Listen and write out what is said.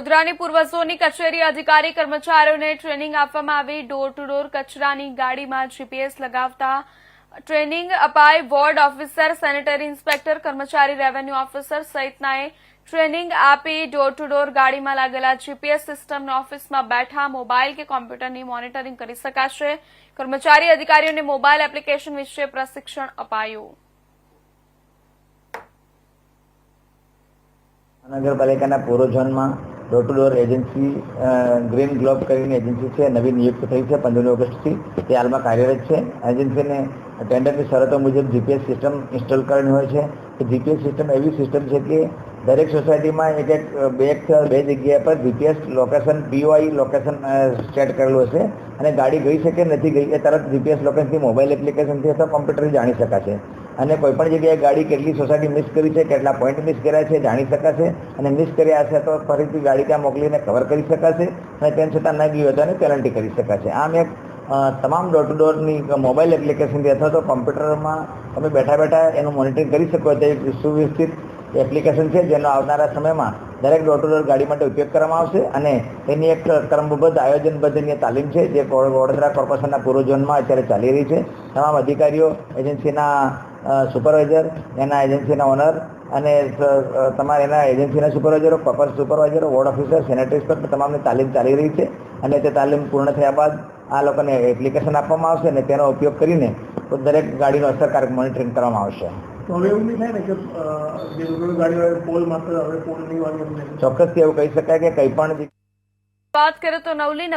વડોદરાની પૂર્વ ઝોનની કચેરી અધિકારી કર્મચારીઓને ટ્રેનિંગ આપવામાં આવી. ડોર ટુ ડોર કચરાની ગાડીમાં જીપીએસ લગાવતા ટ્રેનિંગ અપાઈ. વોર્ડ ઓફિસર, સેનેટરી ઇન્સ્પેક્ટર, કર્મચારી રેવન્યુ ઓફિસર સહિતનાએ ટ્રેનિંગ આપી ડોર ટુ ડોર ગાડીમાં લાગેલા જીપીએસ સિસ્ટમને ઓફિસમાં બેઠા મોબાઈલ કે કોમ્પ્યુટરની મોનિટરિંગ કરી શકાશે. કર્મચારી અધિકારીઓને મોબાઈલ એપ્લિકેશન વિશે પ્રશિક્ષણ અપાયું. નગરપાલિકાના પૂર્વ ઝોનમાં door to door agency green globe કરીને એજન્સી છે, નવી નિયુક્ત થઈ છે, પંદરમી ઓગસ્ટથી. તે હાલમાં કાર્યરત છે. એજન્સીને ટેન્ડરની શરતો મુજબ જીપીએસ સિસ્ટમ ઇન્સ્ટોલ કરવાની હોય છે. કે જીપીએસ સિસ્ટમ એવી સિસ્ટમ છે કે દરેક સોસાયટીમાં એક એક બે એક બે જગ્યા પર GPS location POI location set કરેલું હશે. અને ગાડી ગઈ છે કે નથી ગઈ, એ તરત જીપીએસ લોકેશનથી મોબાઈલ એપ્લિકેશનથી અથવા કોમ્પ્યુટરથી જાણી શકાશે. અને કોઈ પણ જગ્યાએ ગાડી કેટલી સોસાયટી મિસ કરી છે, કેટલા પોઈન્ટ મિસ કર્યા છે, જાણી શકાશે. અને મિસ કર્યા હશે તો ફરીથી ગાડી ત્યાં મોકલીને કવર કરી શકાશે અને તેમ છતાં ન ગઈ હોય તો પેનલ્ટી કરી શકાશે. આમ એક તમામ ડોર ટુ ડોરની મોબાઈલ એપ્લિકેશનથી અથવા તો કોમ્પ્યુટરમાં તમે બેઠા બેઠા એનું મોનિટરિંગ કરી શકો તે એક સુવ્યવસ્થિત એપ્લિકેશન છે જેનો આવનારા સમયમાં દરેક ડોર ટુ ડોર ગાડી માટે ઉપયોગ કરવામાં આવશે અને તેની એક ક્રમબદ્ધ આયોજનબદ્ધની તાલીમ છે જે વડોદરા કોર્પોરેશનના પૂર્વ ઝોનમાં અત્યારે ચાલી રહી છે. તમામ અધિકારીઓ એજન્સીના સુપરવાઇઝર એના એજન્સીના ઓનર અને તમારે એના એજન્સીના સુપરવાઇઝરો પ્રોપર સુપરવાઇઝરો વોર્ડ ઓફિસર સેનેટરી પર તમામની તાલીમ ચાલી રહી છે અને તે તાલીમ પૂર્ણ થયા બાદ આ લોકોને એપ્લિકેશન આપવામાં આવશે અને તેનો ઉપયોગ કરીને દરેક ગાડીનું અસરકારક મોનિટરિંગ કરવામાં આવશે. ચોક્કસથી એવું કહી શકાય કે કંઈ પણ વાત કરે તો નવલી